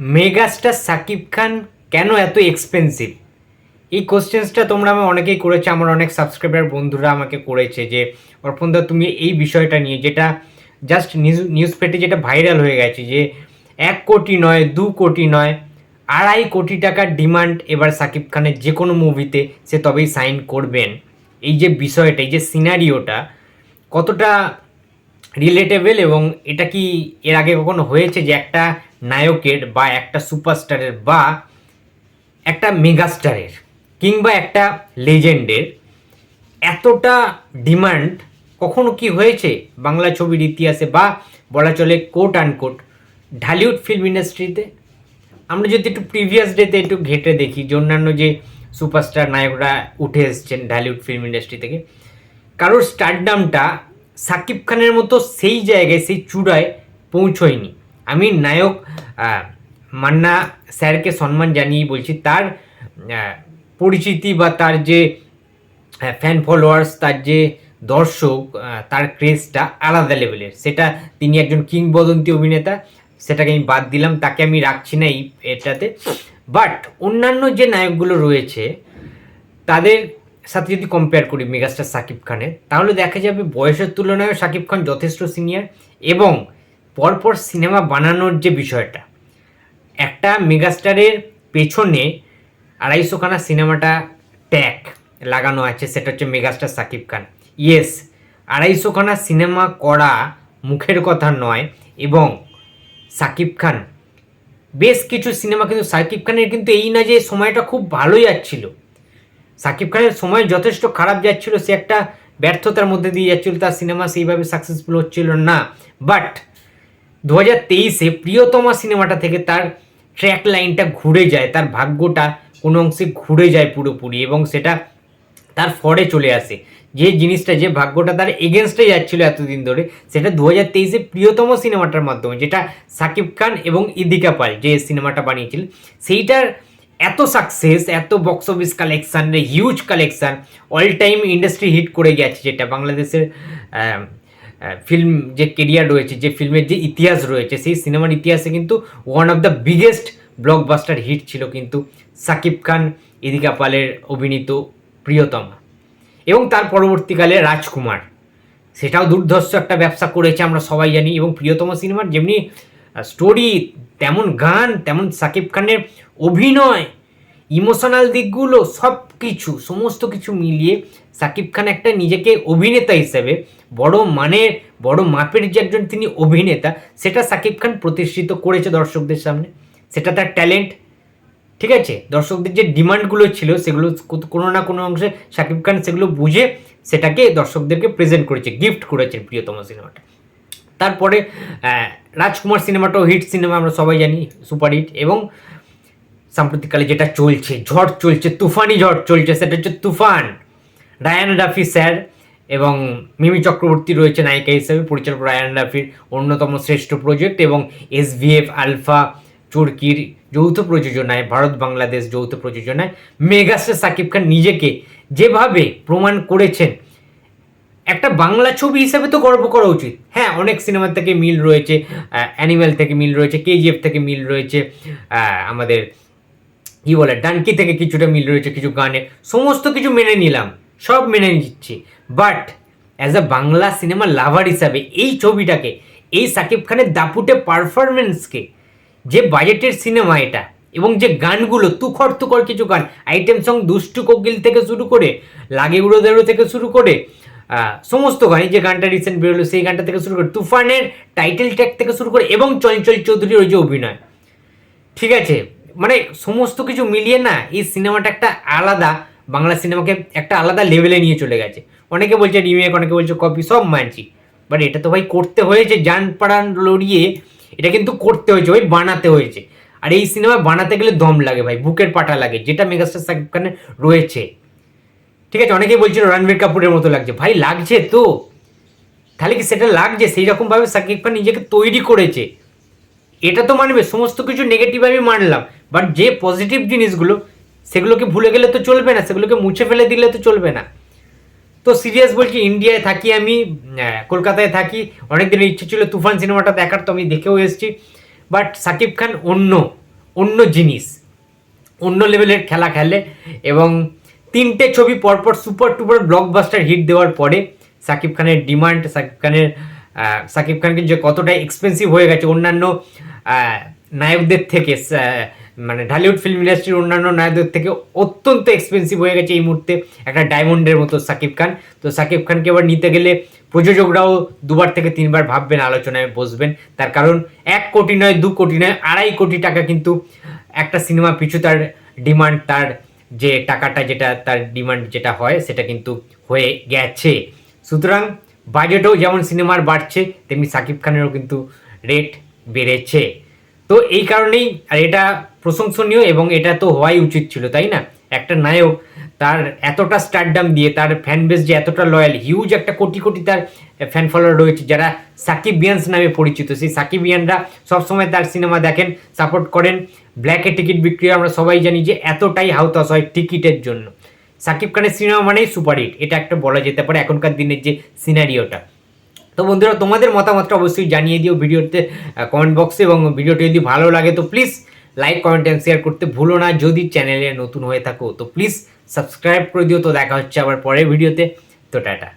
Megastar Shakib খান কেন এত expensive এই কোশ্চেন্সটা তোমরা আমি অনেকেই করেছে, আমার অনেক সাবস্ক্রাইবার বন্ধুরা আমাকে করেছে যে অর্পণদা তুমি এই বিষয়টা নিয়ে যেটা জাস্ট নিউজ নিউজ পেটে যেটা ভাইরাল হয়ে গেছে যে, এক কোটি নয়, দু কোটি নয়, আড়াই কোটি টাকার ডিমান্ড এবার সাকিব খানের যে কোনো মুভিতে সে তবেই সাইন করবেন। এই যে বিষয়টা, এই যে সিনারিওটা কতটা রিলেটেবল এবং এটা কি এর আগে কখনো হয়েছে যে একটা নায়কের বা একটা সুপারস্টারের বা একটা মেগাস্টারের কিংবা একটা লেজেন্ডের এতটা ডিমান্ড কখনো কি হয়েছে? বাংলা ছবির ইতিহাসে বা বলা চলে quote and quote Dhallywood film ইন্ডাস্ট্রিতে? আমরা যদি একটু প্রিভিয়াস ডেতে একটু ঘেটে দেখি, যে অন্যান্য যে সুপারস্টার নায়করা উঠে এসছেন ঢালিউড ফিল্ম ইন্ডাস্ট্রি থেকে, কারোর স্টারডামটা সাকিব খানের মতো সেই জায়গায়, সেই চূড়ায় পৌঁছয়নি। আমি নায়ক মান্না স্যারকে সম্মান জানিয়ে বলছি, তার পরিচিতি বা তার যে ফ্যান ফলোয়ার্স তার যে দর্শক তার ক্রেজটা আলাদা লেভেলের সেটা তিনি একজন কিংবদন্তি অভিনেতা, সেটাকে আমি বাদ দিলাম, তাকে আমি রাখছি না এই এটাতে। বাট অন্যান্য যে নায়কগুলো রয়েছে, তাদের সাথে যদি কম্পেয়ার করি মেগাস্টার সাকিব খানের, তাহলে দেখা যাবে বয়সের তুলনায় সাকিব খান যথেষ্ট সিনিয়র এবং পরপর সিনেমা বানানোর যে বিষয়টা, একটা মেগাস্টারের পেছনে আড়াইশোখানা সিনেমাটা ট্যাগ লাগানো আছে, সেটা হচ্ছে মেগাস্টার সাকিব খান। ইয়েস আড়াইশোখানা সিনেমা করা মুখের কথা নয় এবং সাকিব খান, বেশ কিছু সিনেমা কিন্তু সাকিব খানের কিন্তু এই না যে সময়টা খুব ভালোই যাচ্ছিল। সাকিব খানের সময় যথেষ্ট খারাপ যাচ্ছিল, সে একটা ব্যর্থতার মধ্যে দিয়ে যাচ্ছিল, তার সিনেমা সেইভাবে সাকসেসফুল হচ্ছিল না। বাট দু হাজার তেইশে প্রিয়তমা সিনেমাটা থেকে তার ট্র্যাক লাইনটা ঘুরে যায়, তার ভাগ্যটা কোনো অংশে ঘুরে যায় পুরোপুরি এবং সেটা তার ফরে চলে আসে। যে জিনিসটা, যে ভাগ্যটা তার এগেনস্টে যাচ্ছিল এতদিন ধরে, সেটা দু হাজার তেইশে প্রিয়তম সিনেমাটার মাধ্যমে, যেটা সাকিব খান এবং ইদিকা পাল যে সিনেমাটা বানিয়েছিল, সেইটার এত সাকসেস এত box office collection huge collection all time industry hit করে গেছে, যেটা বাংলাদেশের ফিল্ম যে কেরিয়ার রয়েছে, যে ফিল্মের যে ইতিহাস রয়েছে, সেই সিনেমার ইতিহাসে কিন্তু one of the biggest blockbuster hit ছিল কিন্তু সাকিব খান ইদিকা পালের অভিনীত প্রিয়তমা। এবং তার পরবর্তীকালে রাজকুমার। সেটাও দুর্ধর্ষ একটা ব্যবসা করেছে, আমরা সবাই জানি, এবং প্রিয়তম সিনেমার যেমনি স্টোরি তেমন গান, তেমন সাকিব খানের অভিনয় ইমোশনাল দিকগুলো সব কিছু সমস্ত কিছু মিলিয়ে সাকিব খান একটা নিজেকে অভিনেতা হিসেবে বড় মানের বড় মাপের যে একজন তিনি অভিনেতা, সেটা সাকিব খান প্রতিষ্ঠিত করেছে দর্শকদের সামনে। সেটা তার ট্যালেন্ট, ঠিক আছে? দর্শকদের যে ডিমান্ডগুলো ছিল, সেগুলো কোনো না কোনো অংশে শাকিব খান সেগুলো বুঝে সেটাকে দর্শকদেরকে প্রেজেন্ট করেছে গিফট করেছে প্রিয়তম সিনেমাটা তারপরে রাজকুমার সিনেমাটাও হিট সিনেমা, আমরা সবাই জানি সুপার হিট এবং সাম্প্রতিককালে যেটা চলছে, ঝড় চলছে, তুফানি ঝড় চলছে, সেটা হচ্ছে তুফান। রায়ান রাফি স্যার এবং মিমি চক্রবর্তী রয়েছে নায়িকা হিসেবে, পরিচালক রায়ান রাফির অন্যতম শ্রেষ্ঠ প্রজেক্ট এবং এসভিএফ আলফা চুরকির যৌথ প্রযোজনায়, ভারত বাংলাদেশ যৌথ প্রযোজনায় মেগাস্টার সাকিব খান নিজেকে যেভাবে প্রমাণ করেছেন, একটা বাংলা ছবি হিসেবে তো গর্ব করা উচিত। হ্যাঁ অনেক সিনেমার থেকে মিল রয়েছে অ্যানিম্যাল থেকে মিল রয়েছে, কেজিএফ থেকে মিল রয়েছে আমাদের কি বলে, ডানকি থেকে কিছুটা মিল রয়েছে কিছু গানে সমস্ত কিছু মেনে নিলাম, সব মেনে নিচ্ছি। But as a Bangla cinema lover হিসাবে এই ছবিটাকে, এই সাকিব খানের দাপুটে পারফরমেন্সকে যে বাজেটের সিনেমা এটা, এবং যে গানগুলো, তুখর তুখর কিছু গান আইটেম সং দুষ্টু কোকিল থেকে শুরু করে, লাগে উড়ো দেড়ো থেকে শুরু করে সমস্ত গান যে গানটা রিসেন্ট বেরোলো, সেই গানটা থেকে শুরু করে, তুফানের টাইটেল ট্র্যাক থেকে শুরু করে, এবং চঞ্চল চৌধুরীর ওই যে অভিনয়। ঠিক আছে? মানে সমস্ত কিছু মিলিয়ে না, এই সিনেমাটা একটা আলাদা, বাংলা সিনেমাকে একটা আলাদা লেভেলে নিয়ে চলে গেছে। অনেকে বলছে রিমেক অনেকে বলছে কপি সব মানছি। বাট এটা তো ভাই করতে হয়েছে, যান পাড়ান লড়িয়ে, এটা কিন্তু করতে হয়েছে, ভাই বানাতে হয়েছে। আর এই সিনেমা বানাতে গেলে দম লাগে ভাই, বুকের পাটা লাগে, যেটা মেগাস্টার সাকিব খানের রয়েছে। ঠিক আছে, অনেকেই বলছিল রণবীর কাপুরের মতো লাগছে। ভাই লাগছে তো। তাহলে কি সেটা লাগছে? সেই রকমভাবে সাকিব খান নিজেকে তৈরি করেছে। এটা তো মানবে, সমস্ত কিছু নেগেটিভ আমি মানলাম। বাট যে পজিটিভ জিনিসগুলো, সেগুলোকে ভুলে গেলে তো চলবে না, সেগুলোকে মুছে ফেলে দিলে তো চলবে না। তো সিরিয়াস বলছি ইন্ডিয়ায় থাকি আমি কলকাতায় থাকি অনেক দিনের ইচ্ছে ছিল তুফান সিনেমাটা দেখার, তো আমি দেখেও এসেছি। বাট সাকিব খান অন্য অন্য জিনিস, অন্য লেভেলের খেলা খেলে এবং তিনটে ছবি পরপর সুপার টুপার ব্লকবাস্টার হিট দেওয়ার পরে সাকিব খানের ডিমান্ড সাকিব খানের সাকিব খানকে যে কতটা এক্সপেন্সিভ হয়ে গেছে অন্যান্য নায়কদের থেকে মানে ঢালিউড ফিল্ম ইন্ডাস্ট্রির অন্যান্য নায়কদের থেকে অত্যন্ত এক্সপেন্সিভ হয়ে গেছে এই মুহূর্তে একটা ডায়মন্ডের মতো সাকিব খান। তো সাকিব খানকে এবার নিতে গেলে প্রযোজকরাও দুবার থেকে তিনবার ভাববেন, আলোচনায় বসবেন। তার কারণ এক কোটি নয়, দু কোটি নয়, আড়াই কোটি টাকা কিন্তু একটা সিনেমা পিছু তার ডিমান্ড তার যে টাকাটা যেটা, তার ডিমান্ড যেটা হয়, সেটা কিন্তু হয়ে গেছে। সুতরাং বাজেটও যেমন সিনেমার বাড়ছে, তেমনি সাকিব খানেরও কিন্তু রেট বেড়েছে। তো এই কারণেই, আর এটা প্রশংসনীয় এবং এটা তো হওয়াই উচিত ছিল, তাই না? একটা নায়ক, তার এতটা স্টারডাম দিয়ে, তার ফ্যান বেস যে এতটা লয়াল হিউজ একটা কোটি কোটি তার ফ্যান ফলোয়ার রয়েছে, যারা সাকিব বিয়ান্স নামে পরিচিত। সেই সাকিব বিয়ানরা সবসময় তার সিনেমা দেখেন সাপোর্ট করেন ব্ল্যাকে টিকিট বিক্রি আমরা সবাই জানি যে এতটাই হাউতাস হয় টিকিটের জন্য। সাকিব খানের সিনেমা মানেই সুপারহিট এটা একটা বলা যেতে পারে এখনকার দিনের যে সিনারিওটা তো বন্ধুরা, তোমাদের মতামতটা অবশ্যই জানিয়ে দিও ভিডিওতে কমেন্ট বক্সে এবং ভিডিওটি যদি ভালো লাগে তো please like comment and share করতে ভুলো না। যদি চ্যানেলে নতুন হয়ে থাকো তো প্লিজ সাবস্ক্রাইব করে দিও। তো দেখা হচ্ছে আবার পরের ভিডিওতে। তো টাটা।